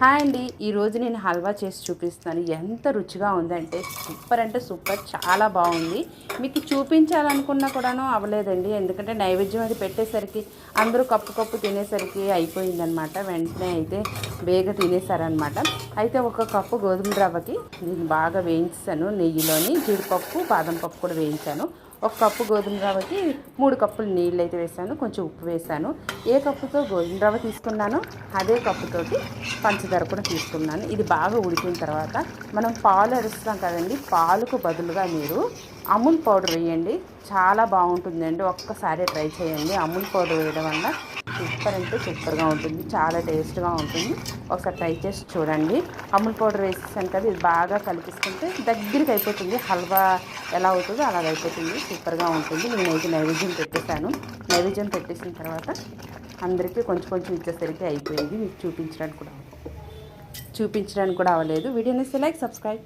Hi అండి. ఈరోజు నేను హల్వా చేసి చూపిస్తాను ఎంత రుచిగా ఉందంటే సూపర్ అంటే సూపర్ చాలా బాగుంది. మీకు చూపించాలనుకున్నా కూడాను అవ్వలేదండి. ఎందుకంటే నైవేద్యం అది పెట్టేసరికి అందరూ కప్పు కప్పు తినేసరికి అయిపోయిందనమాట వెంటనే అయితే బేగ తినేసారనమాట అయితే ఒక కప్పు గోధుమ రవ్వకి నేను బాగా వేయించాను. నెయ్యిలోని జీడిపప్పు బాదం పప్పు కూడా వేయించాను. ఒక కప్పు గోధుమ రవ్వకి మూడు కప్పులు నీళ్ళు అయితే వేసాను కొంచెం ఉప్పు వేసాను. ఏ కప్పుతో గోధుమ రవ్వ తీసుకున్నానో అదే కప్పుతోటి పంచదార కూడా తీసుకున్నాను. ఇది బాగా ఉడికిన తర్వాత మనం పాలు అరుస్తాం కదండి పాలకు బదులుగా మీరు అమూల్ పౌడర్ వేయండి. చాలా బాగుంటుందండి ఒక్కసారి ట్రై చేయండి. అమూల్ పౌడర్ వేయడం వల్ల సూపర్ అంటే సూపర్గా ఉంటుంది చాలా టేస్ట్గా ఉంటుంది. ఒకసారి ట్రై చేసి చూడండి. అమూల్ పౌడర్ వేసేసాను కదా ఇది బాగా కలిపిస్తుంటే దగ్గరికి అయిపోతుంది హల్వా ఎలా అవుతుందో అలాగ అయిపోతుంది. సూపర్గా ఉంటుంది. నేనైతే నైవేద్యం పెట్టేశాను. నైవేద్యం పెట్టేసిన తర్వాత అందరికీ కొంచెం కొంచెం ఇచ్చేసరికి అయిపోయింది. మీకు చూపించడానికి కూడా చూపించడానికి కూడా అవ్వలేదు. వీడియోని లైక్ సబ్స్క్రైబ్.